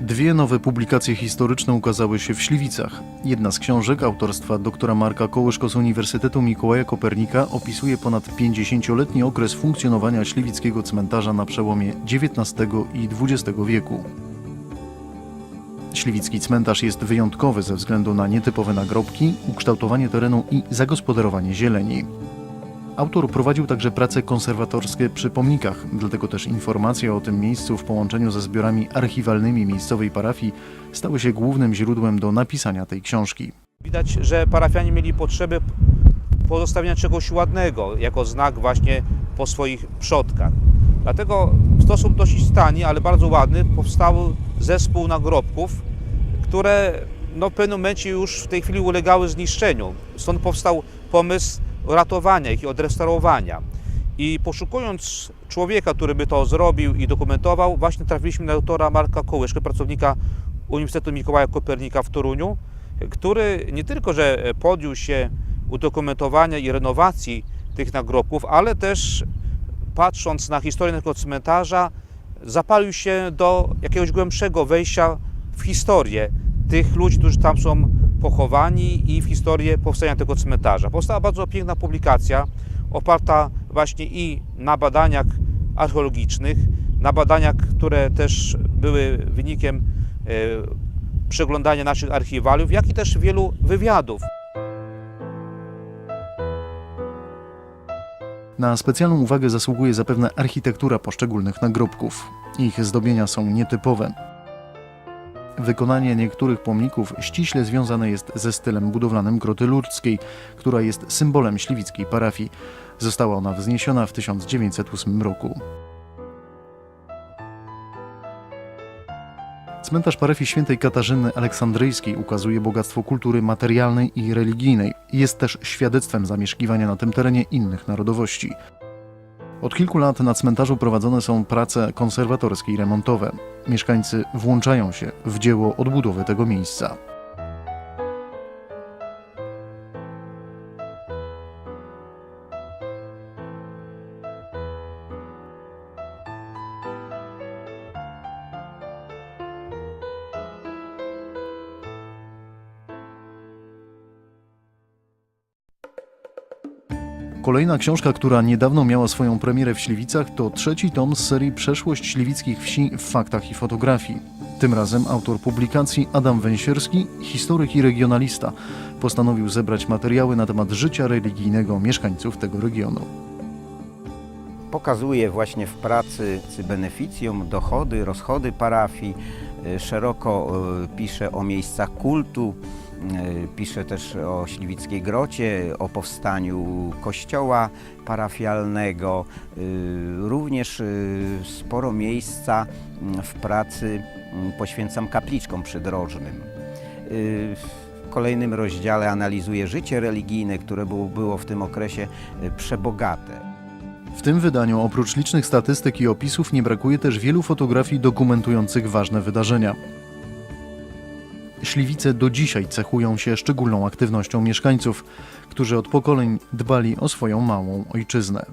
Dwie nowe publikacje historyczne ukazały się w Śliwicach. Jedna z książek autorstwa doktora Marka Kołyszko z Uniwersytetu Mikołaja Kopernika opisuje ponad 50-letni okres funkcjonowania śliwickiego cmentarza na przełomie XIX i XX wieku. Śliwicki cmentarz jest wyjątkowy ze względu na nietypowe nagrobki, ukształtowanie terenu i zagospodarowanie zieleni. Autor prowadził także prace konserwatorskie przy pomnikach, dlatego też informacje o tym miejscu w połączeniu ze zbiorami archiwalnymi miejscowej parafii stały się głównym źródłem do napisania tej książki. Widać, że parafianie mieli potrzebę pozostawienia czegoś ładnego, jako znak właśnie po swoich przodkach. Dlatego w sposób dosyć tani, ale bardzo ładny, powstał zespół nagrobków, które no, w pewnym momencie już w tej chwili ulegały zniszczeniu. Stąd powstał pomysł ratowania ich i odrestaurowania. I poszukując człowieka, który by to zrobił i dokumentował, właśnie trafiliśmy na doktora Marka Kołyszkę, pracownika Uniwersytetu Mikołaja Kopernika w Toruniu, który nie tylko, że podjął się udokumentowania i renowacji tych nagrobków, ale też patrząc na historię tego cmentarza, zapalił się do jakiegoś głębszego wejścia w historię tych ludzi, którzy tam są pochowani i w historię powstania tego cmentarza. Powstała bardzo piękna publikacja, oparta właśnie i na badaniach archeologicznych, na badaniach, które też były wynikiem e, przeglądania naszych archiwaliów, jak i też wielu wywiadów. Na specjalną uwagę zasługuje zapewne architektura poszczególnych nagrobków. Ich zdobienia są nietypowe. Wykonanie niektórych pomników ściśle związane jest ze stylem budowlanym groty ludzkiej, która jest symbolem śliwickiej parafii. Została ona wzniesiona w 1908 roku. Cmentarz parafii świętej Katarzyny Aleksandryjskiej ukazuje bogactwo kultury materialnej i religijnej. Jest też świadectwem zamieszkiwania na tym terenie innych narodowości. Od kilku lat na cmentarzu prowadzone są prace konserwatorskie i remontowe. Mieszkańcy włączają się w dzieło odbudowy tego miejsca. Kolejna książka, która niedawno miała swoją premierę w Śliwicach, to trzeci tom z serii Przeszłość śliwickich wsi w faktach i fotografii. Tym razem autor publikacji Adam Węsierski, historyk i regionalista, postanowił zebrać materiały na temat życia religijnego mieszkańców tego regionu. Pokazuje właśnie w pracy beneficjum, dochody, rozchody parafii. Y, Szeroko y, pisze o miejscach kultu, pisze też o Śliwickiej Grocie, o powstaniu kościoła parafialnego. Y, Również y, sporo miejsca w pracy poświęcam kapliczkom przydrożnym. W kolejnym rozdziale analizuje życie religijne, które było, w tym okresie przebogate. W tym wydaniu oprócz licznych statystyk i opisów nie brakuje też wielu fotografii dokumentujących ważne wydarzenia. Śliwice do dzisiaj cechują się szczególną aktywnością mieszkańców, którzy od pokoleń dbali o swoją małą ojczyznę.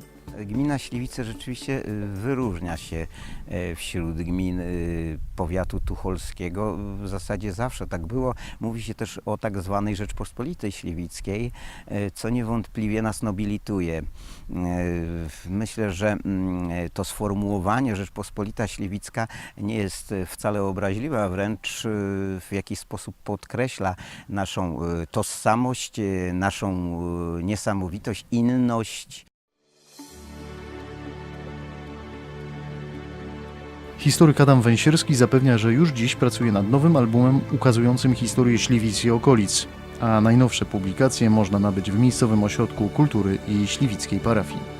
Gmina Śliwice rzeczywiście y, wyróżnia się e, wśród gmin y, powiatu tucholskiego. W zasadzie zawsze tak było. Mówi się też o tak zwanej Rzeczpospolitej Śliwickiej, e, co niewątpliwie nas nobilituje. E, Myślę, że mm, to sformułowanie Rzeczpospolita Śliwicka nie jest wcale obraźliwe, a wręcz w jakiś sposób podkreśla naszą tożsamość, naszą niesamowitość, inność. Historyk Adam Węsierski zapewnia, że już dziś pracuje nad nowym albumem ukazującym historię Śliwic i okolic, a najnowsze publikacje można nabyć w miejscowym ośrodku kultury i śliwickiej parafii.